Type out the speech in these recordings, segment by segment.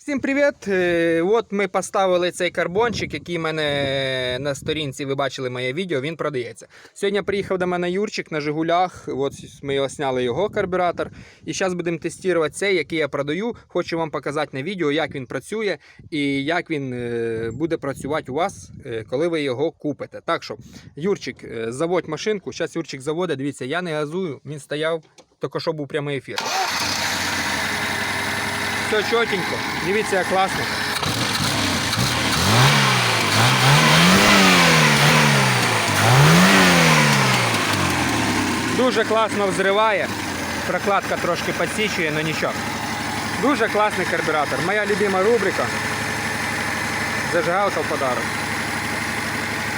Всім привіт! Е, От ми поставили цей карбончик, який в мене на сторінці ви бачили моє відео, він продається. Сьогодні приїхав до мене Юрчик на Жигулях. От ми його сняли його карбюратор. І зараз будемо тестувати цей, який я продаю. Хочу вам показати на відео, як він працює і як він е, буде працювати у вас, е, коли ви його купите. Так що, Юрчик, заводь машинку. Зараз Юрчик заводить. Дивіться, я не газую, він стояв, тільки що був прямий ефір. Все чотенько. Дивіться, як класно. Дуже класно взриває. Прокладка трошки підсічує, але нічого. Дуже класний карбюратор. Моя любима рубрика. Зажигалка в подарок.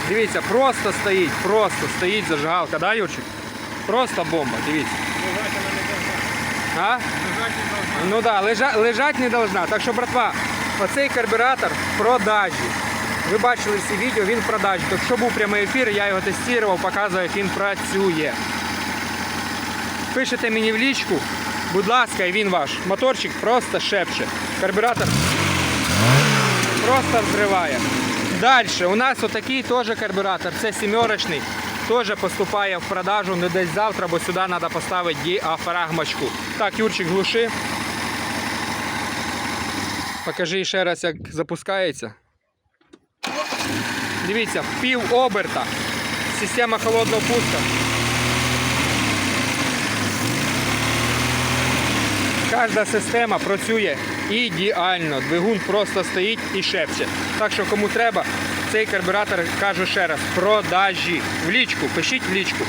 Дивіться, просто стоїть, просто стоїть зажигалка, да, Юрчик? Просто бомба, дивіться. А? Ну да, лежа, лежать не должна. Так що, братва, оцей карбюратор в продажі. Ви бачили всі відео, він в продажі. Так що був прямий ефір, я його тестував, показую, як він працює. Пишете мені в лічку, будь ласка, і він ваш. Моторчик просто шепче. Карбюратор просто взриває. Далі, у нас отакий теж карбюратор, це сімерочний. Теж поступає в продажу не десь завтра, бо сюди треба поставити діафрагмочку. Так, Юрчик, глуши. Покажи ще раз, як запускається. Дивіться, пів оберта. Система холодного пуска. Кожна система працює ідеально. Двигун просто стоїть і шепче. Так що кому треба, цей карбюратор, кажу ще раз, продажі. В лічку, пишіть в лічку.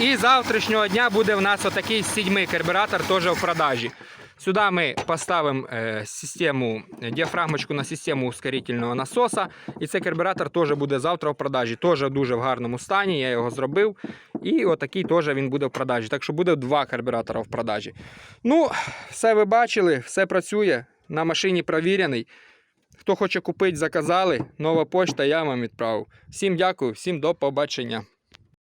І завтрашнього дня буде в нас отакий сідьмий карбюратор теж в продажі. Сюди ми поставимо е, систему, діафрагмочку на систему ускорительного насоса. І цей карбюратор теж буде завтра в продажі. Теж дуже в гарному стані. Я його зробив. І отакий теж він буде в продажі. Так що буде два карбюратора в продажі. Ну, все ви бачили, все працює. На машині провірений. Хто хоче купити, заказали. Нова почта, я вам відправив. Всім дякую, всім до побачення.